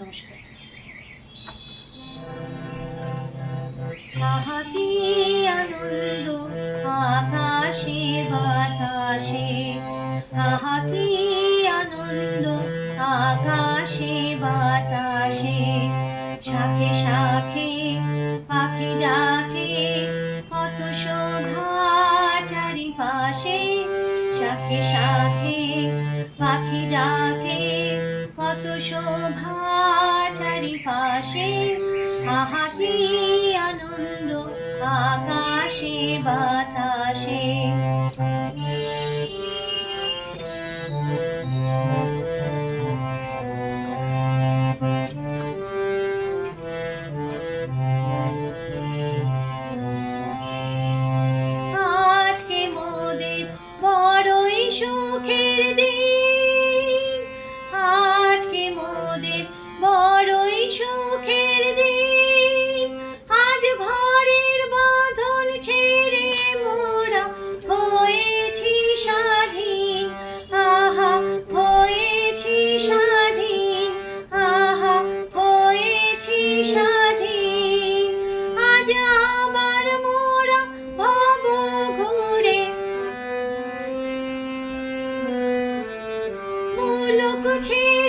নমস্কার। আহা আনন্দ, আকাশে, বাতাসে। আহা কি আনন্দ, আকাশে, বাতাসে। শাখে শাখে, পাখি ডাকে, কত শোভা চারিপাশে। শাখে শাখে, পাখি ডাকে কত চারিপাশে আহা কি আনন্দ আকাশে বাতাসে। আজকে মোদের বড়ই সুখের দিন। সুখের দিন। আজ ঘরের বাঁধন ছেড়ে মোরা হয়েছি স্বাধীন। আহা, হয়েছি স্বাধীন। আহা, হয়েছি স্বাধীন। আজ আবার মোরা ভব ঘুরে। ছেড়ে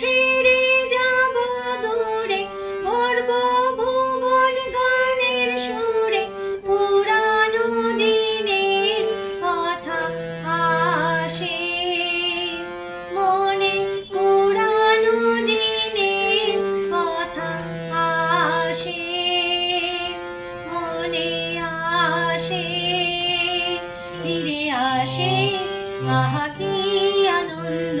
ছেড়ে যাব দূরে ভরব ভুবন গানের সুরে, পুরানো দিনের কথা আসে। মনে পুরানো দিনের কথা আসে, মনে আসে, ফিরে আসে। আহা, কি আনন্দ